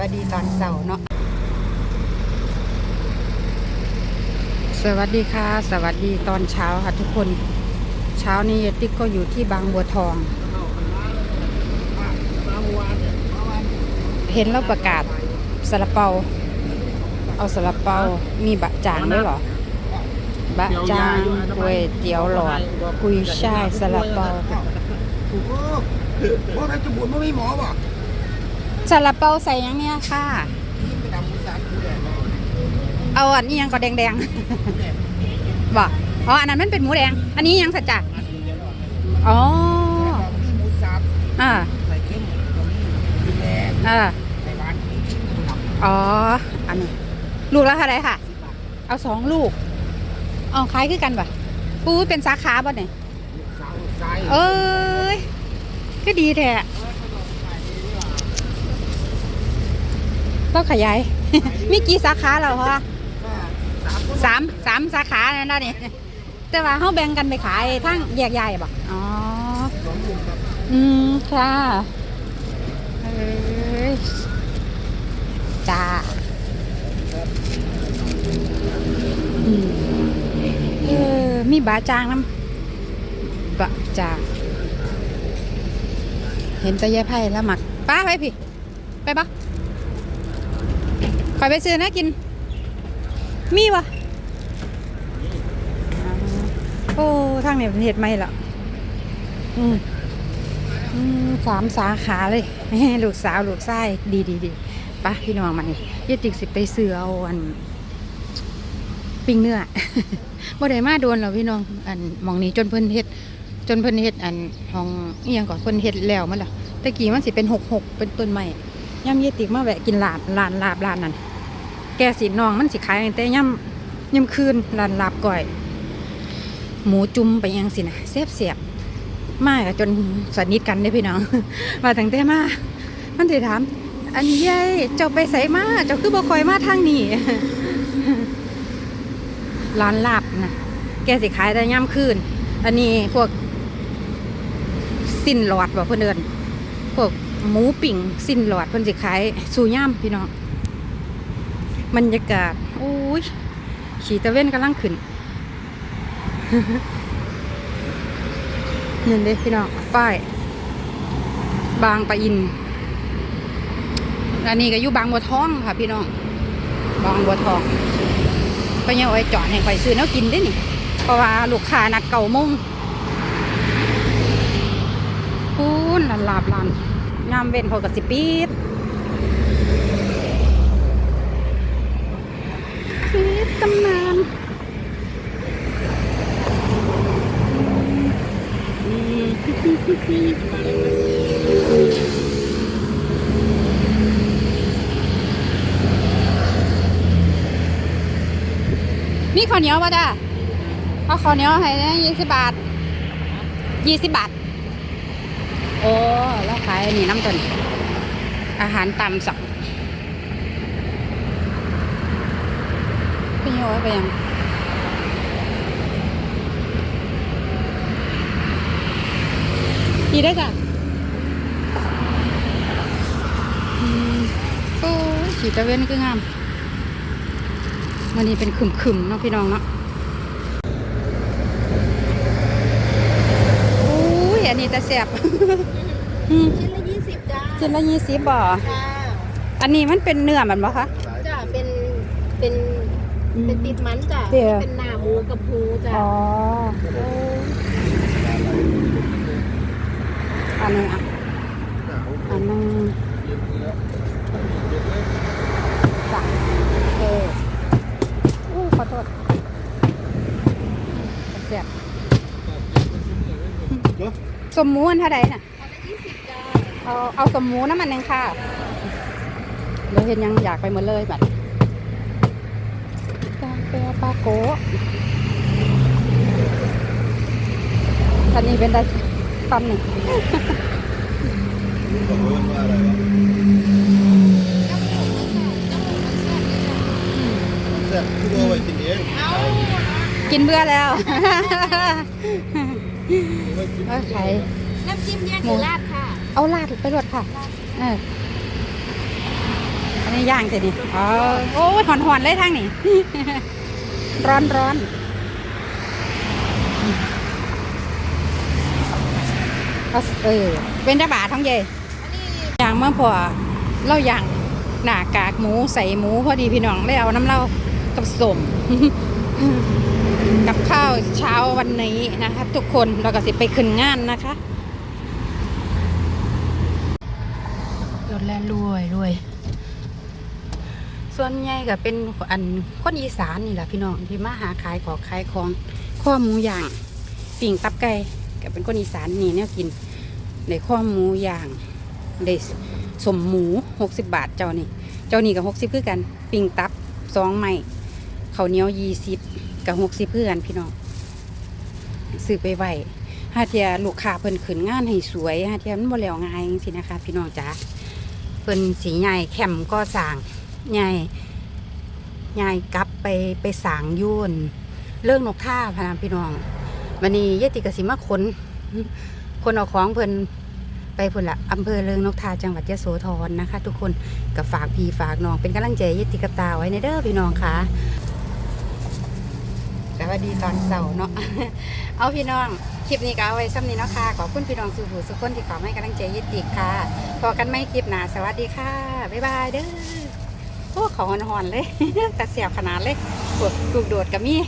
วัสดีตอนเสาร์เนาะสวัสดีค่ะ สวัสดีตอนเช้าค่ะทุกคนเช้านี้ติ๊กก็อยู่ที่บางบัวทอง เห็นแล้วประกาศสลับเปา เอาสลับเปามีบะจางด้วยเหรอบะจางก๋วยเตี๋ยวหลอดกุยช่ายสลับเปาโอ้โหว่าเพชรบุรีไม่มีหมอป่ะ สลับเปาใส่หยังเนี่ยค่ะที่ไปดำมุสานกูแดงเอาอันนี้ยังก็แดงๆบอกอ๋ออันนั้นมันเป็นหมูแดง อันนี้ยังสัจจะอ๋อที่มุสานอ่าใส่เข้มตัวนี้กินแดงอ่าใส่หวานนี่ชิ้นหนึ่งหนักอ๋อ อันนี้ ลูกละเท่าไหรค่ะสิบบาทเอาสองลูกอ๋อคล้ายคือกันปะปูเป็นสาขาป่ะเนี่ยลูกสาวลูกชายเอ้ย ก็ดีแท้ ต้องขยาย มีกี่สาขาแล้วคะสามสามสามสาขาเนี่ยนะนี่แต่ว่าเขาแบ่งกันไปขายทั้งแยกย้ายบ่อ๋อสออืมค่ะเอ้ยจ้าอืมเออมีบาจางน้ำบาจางเห็นตะยายไพ่แล้วหมักป้าไปพี่ ไปปะ คอยไปซื้อนะกิน มีวะโอ้ทางเนี่ยเป็นเห็ดไหมล่ะอืมสามสาขาเลยลูกสาวลูกชายดีดีดีไปะพี่น้องมานี่ยายติกสิไปซื้อเอาอัน ปิ้งเนื้อบ่ได้มาโดนหรอพี่น้อง อันมองนี้จนเพิ่นเฮ็ด จนเพิ่นเฮ็ดอันห้องเอียังก่อนเพิ่นเฮ็ดแล้วมันล่ะตะกี้มันสิเป็นหกหกเป็นต้นไม้ ย่ำยายติกมาแวะกินลาบร้านลาบร้านนั้นแกสิน้องมันสิขายแต่ย่ำย่ำคืนร้านลาบก่อย หมูจุ่มไปยังสินะเสียบเสียบมากจนสนิทกันได้พี่น้องมาตั้งแต่มามันสิถาม อันยายเจ้าไปใส่มาเจ้าคือบ่คอยมาทางนี้ร้านลาบนะแกสิขายแต่ย่ำคืน อันนี้พวกสิ้นหลอดบ่เพื่อนเดินพวก หมูปิ่งสิ้นหลอดเพิ่นสิขายสู่ย่ำพี่น้องบรรยากาศโอ้ยฉีตะเว้นกำลังขึ้นเงินเด้พี่น้องป้าย บางปะอิน อันนี้ก็อยู่บางบัวทองค่ะพี่น้อง บางบัวทองก็ยังเอไว้จอดให้ไปซื้อแน้วกินได้นี่ เพราะว่าลูกค้านัดเก่าโมงพูนลานลาบลาน ยามเว้นเขากับสิปิดปิดตำนานอืมมีข้าวเหนียวป่ะจ้าเอาข้าวเหนียวให้ยี่สิบบาทยี่สิบบาท โอ้แล้วขายอันนี้น้ำต้นอาหารตามสั่งพี่โอ้ยไปยังดีได้จ้ะโอ้ขีตะเวนก็งามวันนี้เป็นขึ้มๆเนาะพี่น้องเนาะโอ้ยอันนี้ แต่แสบอืมชิ้นละยี่สิบจ้าชิ้นละยี่สิบบ่จ้าอันนี้มันเป็นเนื้อมันบ่คะ จ้าเป็นเป็นเป็นติดมันจ้าเดี๋ยว เป็นหน้าหมูกับหูจ้าอ๋อ อันนี้อะ อันนึงจ้ะเอออู้ขอโทษเสียบ สมหมูอันเท่าไหร่น่ะอันละยี่สิบจ้าเอาเอาสมหมูน้ำมันหนึ่งค่ะเดี๋ยวเห็นยังอยากไปหมดเลยแบบกาแฟปาโกะคันนี้เป็นได้ตอนหนึ่งเสร็จที่ดูไว้กินเองเอากินเบื่อแล้ว โอเคน้ำจิ้มแยกหรือราดค่ะ เอาลาดไปรดค่ะ เออย่างแต่นี่อ๋อโอ้ยหอนหอนๆเลยทางนี้ ร้อนร้อนเอาเออเป็นได้บาทท้องเยอย่างเมื่อพอเล่าอย่างหน้ากากหมูใส่หมูพอดีพี่น้องเลยเอาน้ำเล่ากับสม กับข้าวเช้าวันนี้นะคะทุกคนเราก็สิไปขึ้นงานนะคะรถแล่รวยรวยส่วนใหญ่ก็เป็นอันคนอีสานนี่แหละพี่น้องที่มาหาขายของขายของข้อหมูย่างปิ่งตับไก่ก็เป็นคนอีสานนี่เนี่ยกินในข้อหมูย่างได้สมหมูหกสิบบาทเจ้านี่ เจ้านี่กับหกสิบคือกัน ปิ่งตับสองไม้ ข้าวเหนียวยี่สิบกับหกสิบเพื่อนพี่น้องซื้อไปไว้หาเทียลูกค้าเพิ่นขึ้นงานให้สวยหาเทียมันบ่แล้วง่ายจังซี่นะคะ พี่น้องจ๋าเพิ่นสีใหญ่แคมก็สร้างยายยายกลับไปไปสางยุ่นเรื่องนกท่าพนามพี่น้องวันนี้ยายติกสิมาคนคนเอาของเพิ่นไปพุ่นละอำเภอเริงนกทาจังหวัดยะโสธรนะคะ ทุกคนกับฝากพี่ฝากน้องเป็นกำลังใจยายติกตาไว้ในเด้อพี่น้องค่ะ วัสดีตอนเสาร์เนาะ เอาพี่น้อง คลิปนี้ก็เอาไว้ซ้ำนี้เนาะค่ะ ขอบคุณพี่น้องสู่หูสุขคนที่ขอให้กำลังใจยึดติดค่ะ พอกันไม่คลิปหนาสวัสดีค่ะ บ๊ายบายเด้อโอ้ขอหอนๆเลย แต่เสียบขนาดเลยปวดลูกโดดกับมี่